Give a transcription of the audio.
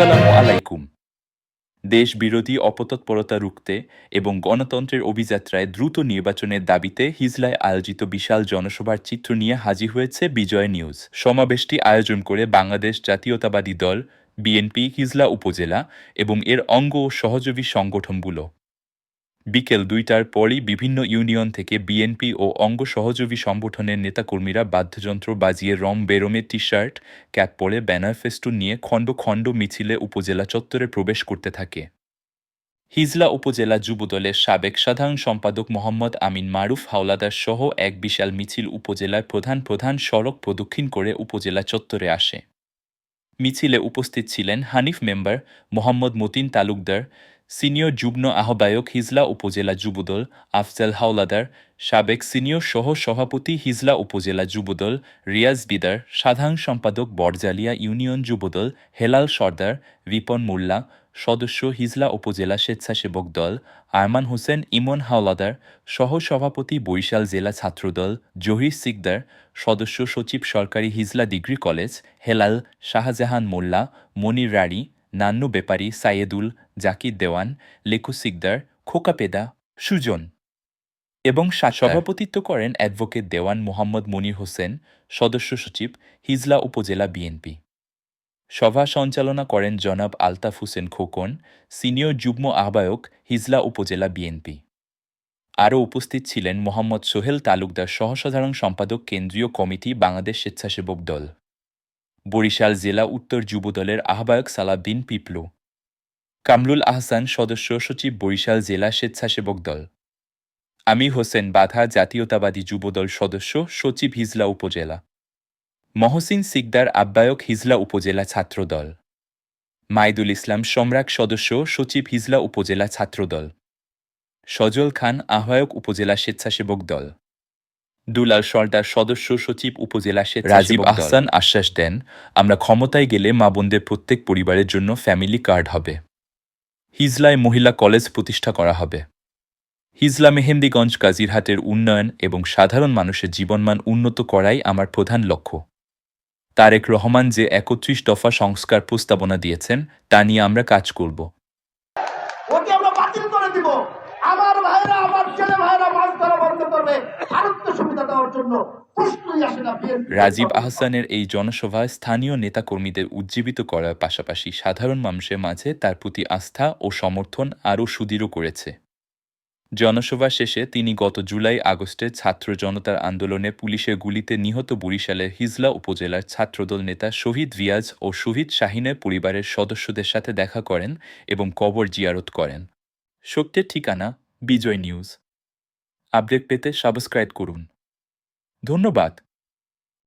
আসসালামু আলাইকুম। দেশ বিরোধী অপতৎপরতা রুখতে এবং গণতন্ত্রের অভিযাত্রায় দ্রুত নির্বাচনের দাবিতে হিজলায় আয়োজিত বিশাল জনসভার চিত্র নিয়ে হাজির হয়েছে বিজয় নিউজ। সমাবেশটি আয়োজন করে বাংলাদেশ জাতীয়তাবাদী দল, বিএনপি, হিজলা উপজেলা এবং এর অঙ্গ ও সহযোগী সংগঠনগুলো। বিকেল দুইটার পরই বিভিন্ন ইউনিয়ন থেকে বিএনপি ও অঙ্গ সহযোগী সংগঠনের নেতাকর্মীরা বাদ্যযন্ত্র বাজিয়ে রম বেরমের টি শার্ট ক্যাপ পরে ব্যানার ফেস্টুন নিয়ে খণ্ড খণ্ড মিছিলে উপজেলা চত্বরে প্রবেশ করতে থাকে। হিজলা উপজেলা যুবদলের সাবেক সাধারণ সম্পাদক মোহাম্মদ আমিন মারুফ হাওলাদার সহ এক বিশাল মিছিল উপজেলার প্রধান প্রধান সড়ক প্রদক্ষিণ করে উপজেলা চত্বরে আসে। মিছিলে উপস্থিত ছিলেন হানিফ মেম্বার মোহাম্মদ মতিন তালুকদার সিনিয়র যুগ্ম আহ্বায়ক হিজলা উপজেলা যুবদল আফজাল হাওলাদার, সাবেক সিনিয়র সহ সভাপতি হিজলা উপজেলা যুবদল রিয়াজ বিদার, সাধারণ সম্পাদক বরজালিয়া ইউনিয়ন যুবদল হেলাল সর্দার, রিপন মোল্লা, সদস্য হিজলা উপজেলা স্বেচ্ছাসেবক দল আরমান হোসেন ইমন হাওলাদার, সহ সভাপতি বরিশাল জেলা ছাত্রদল জহির সিকদার, সদস্য সচিব সরকারি হিজলা ডিগ্রি কলেজ হেলাল শাহজাহান মোল্লা, মনির রাড়ি নান্নু বেপারি সাইয়েদুল জাকির দেওয়ান লেখু সিকদার খোকাপেদা সুজন এবং সভাপতিত্ব করেন অ্যাডভোকেট দেওয়ান মোহাম্মদ মনির হোসেন সদস্য সচিব হিজলা উপজেলা বিএনপি। সভা সঞ্চালনা করেন জনাব আলতাফ হোসেন খোকন সিনিয়র যুগ্ম আহ্বায়ক হিজলা উপজেলা বিএনপি। আরও উপস্থিত ছিলেন মোহাম্মদ সোহেল তালুকদার সহসাধারণ সম্পাদক কেন্দ্রীয় কমিটি বাংলাদেশ স্বেচ্ছাসেবক দল। বরিশাল জেলা উত্তর যুবদলের আহ্বায়ক সালাদ্দিন পিপলু। কামরুল আহসান সদস্য সচিব বরিশাল জেলা স্বেচ্ছাসেবক দল। আমি হোসেন বাধা জাতীয়তাবাদী যুবদল সদস্য সচিব হিজলা উপজেলা। মহসিন সিকদার আব্বায়ক হিজলা উপজেলা ছাত্রদল মাইদুল ইসলাম সম্রাট সদস্য সচিব হিজলা উপজেলা ছাত্রদল সজল খান আহ্বায়ক উপজেলা স্বেচ্ছাসেবক দল। দুলাল সর্দার সদস্য সচিব উপজেলা রাজীব আহসান আশ্বাস দেন আমরা ক্ষমতায় গেলে মা বোনদের প্রত্যেক পরিবারের জন্য ফ্যামিলি কার্ড হবে। হিজলায় মহিলা কলেজ প্রতিষ্ঠা করা হবে। হিজলা মেহেন্দিগঞ্জ কাজিরহাটের উন্নয়ন এবং সাধারণ মানুষের জীবনমান উন্নত করাই আমার প্রধান লক্ষ্য। তারেক রহমান যে একত্রিশ দফা সংস্কার প্রস্তাবনা দিয়েছেন তা নিয়ে আমরা কাজ করব। ওকে আমরা বাতিল করে দিব। আমার ভাইরা আমার ছেলে ভাইরা মাছ ধরা বন্ধ করবে। জন্য রাজীব আহসানের এই জনসভায় স্থানীয় নেতাকর্মীদের উজ্জীবিত করার পাশাপাশি সাধারণ মানুষের মাঝে তার প্রতি আস্থা ও সমর্থন আরও সুদৃঢ় করেছে। জনসভা শেষে তিনি গত জুলাই আগস্টে ছাত্র জনতার আন্দোলনে পুলিশের গুলিতে নিহত বরিশালের হিজলা উপজেলার ছাত্রদল নেতা শহীদ রিয়াজ ও শহীদ শাহিনের পরিবারের সদস্যদের সাথে দেখা করেন এবং কবর জিয়ারত করেন। সত্যের ঠিকানা, বিজয় নিউজ। আপডেট পেতে সাবস্ক্রাইব করুন। ধন্যবাদ।